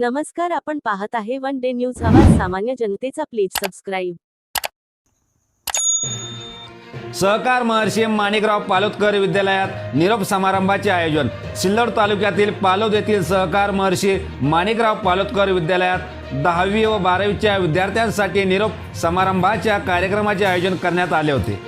नमस्कार आपण पाहत आहे वन डे न्यूज. आवाज सामान्य जनतेचा प्लीज सबस्क्राईब. सहकार महर्षी माणिकराव पालोदकर विद्यालयात निरोप समारंभाचे आयोजन. सिल्लोड तालुक्यातील पालोद येथील सहकार महर्षी माणिकराव पालोदकर विद्यालयात दहावी व बारावीच्या विद्यार्थ्यांसाठी निरोप समारंभाच्या कार्यक्रमाचे आयोजन करण्यात आले होते.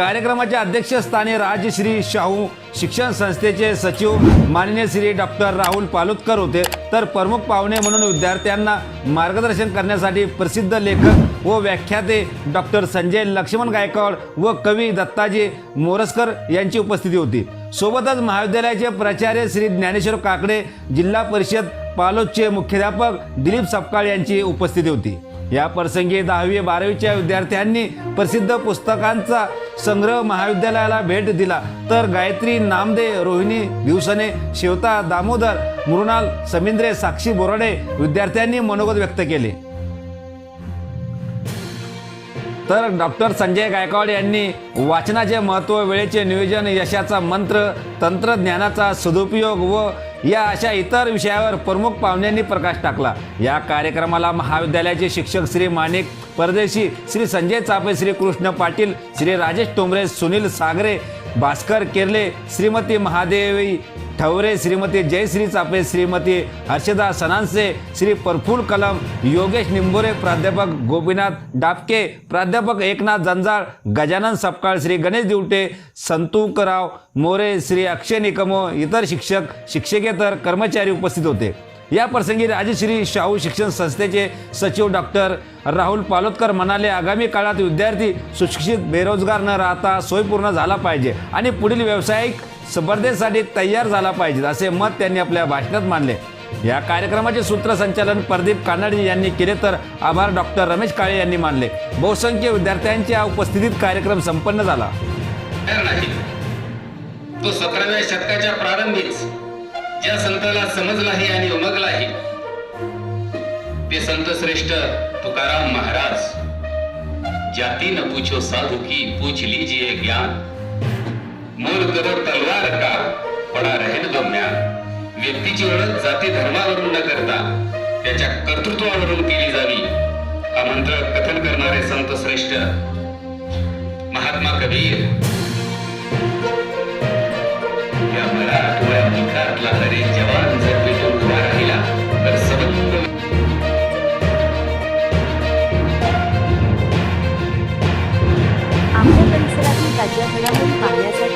कार्यक्रमाच्या अध्यक्षस्थानी राजश्री शाहू शिक्षण संस्थेचे सचिव माननीय श्री डॉक्टर राहुल पालुतकर होते. तर प्रमुख पाहुणे म्हणून विद्यार्थ्यांना मार्गदर्शन करण्यासाठी प्रसिद्ध लेखक व व्याख्याते डॉक्टर संजय लक्ष्मण गायकवाड व कवी दत्ताजी मोरसकर यांची उपस्थिती होती. सोबतच महाविद्यालयाचे प्राचार्य श्री ज्ञानेश्वर काकडे जिल्हा परिषद पालोदचे मुख्याध्यापक दिलीप सपकाळ यांची उपस्थिती होती. या प्रसंगी दहावी बारावीच्या विद्यार्थ्यांनी प्रसिद्ध पुस्तकांचा संग्रह महाविद्यालयाला भेट दिला. तर गायत्री नामदे रोहिणी दिवसने शिवता दामोदर मृणाल समिंद्रे साक्षी बोराडे विद्यार्थ्यांनी मनोगत व्यक्त केले. तर डॉक्टर संजय गायकवाड यांनी वाचनाचे महत्त्व वेळेचे नियोजन यशाचा मंत्र तंत्रज्ञानाचा सदुपयोग व या अशा इतर विषयावर प्रमुख पाहुण्यांनी प्रकाश टाकला. या कार्यक्रमाला महाविद्यालयाचे शिक्षक श्री माणिक परदेशी श्री संजय चापे श्री कृष्ण पाटील श्री राजेश टोंबरे सुनील सागरे भास्कर केर्ले श्रीमती महादेवी ठवरे श्रीमती जयश्री चापे श्रीमती हर्षदा सनांसे श्री परफुल कलम योगेश निंबोरे प्राध्यापक गोपीनाथ डापके प्राध्यापक एकनाथ जंजाळ गजानन सपकाळ श्री गणेश दिवटे संतुकराव मोरे श्री अक्षय निकमो इतर शिक्षक शिक्षकेतर कर्मचारी उपस्थित होते. या प्रसंगी राजश्री शाहू शिक्षण संस्थेचे सचिव डॉक्टर राहुल पालोदकर म्हणाले आगामी काळात विद्यार्थी सुशिक्षित बेरोजगार न राहता सोयपूर्ण झाला पाहिजे आणि पुढील व्यावसायिक स्पर्धेसाठी तयार झाला पाहिजे असे मत त्यांनी आपल्या भाषणात मांडले या कार्यक्रमाचे सूत्रसंचालन प्रदीप कानडे यांनी केले तर आभार डॉक्टर रमेश काळे यांनी मानले. बहुसंख्य विद्यार्थ्यांच्या उपस्थितीत कार्यक्रम संपन्न झाला. तो सतराव्या शतकाच्या प्रारंभीच ज्या संताला समजलाही आणि उमगलाही ते संत श्रेष्ठ तुकाराम महाराज. जाती न पूछो साधु की पूछ लीजिए ज्ञान. मोल करो तलवार का पडा रहेल दो व्यक्तीची ओळख जाती धर्मावरून न करता त्याच्या कर्तृत्वावरून केली जावी. हा मंत्र कथन करणारे संत श्रेष्ठ महात्मा कबीर Dia sedang.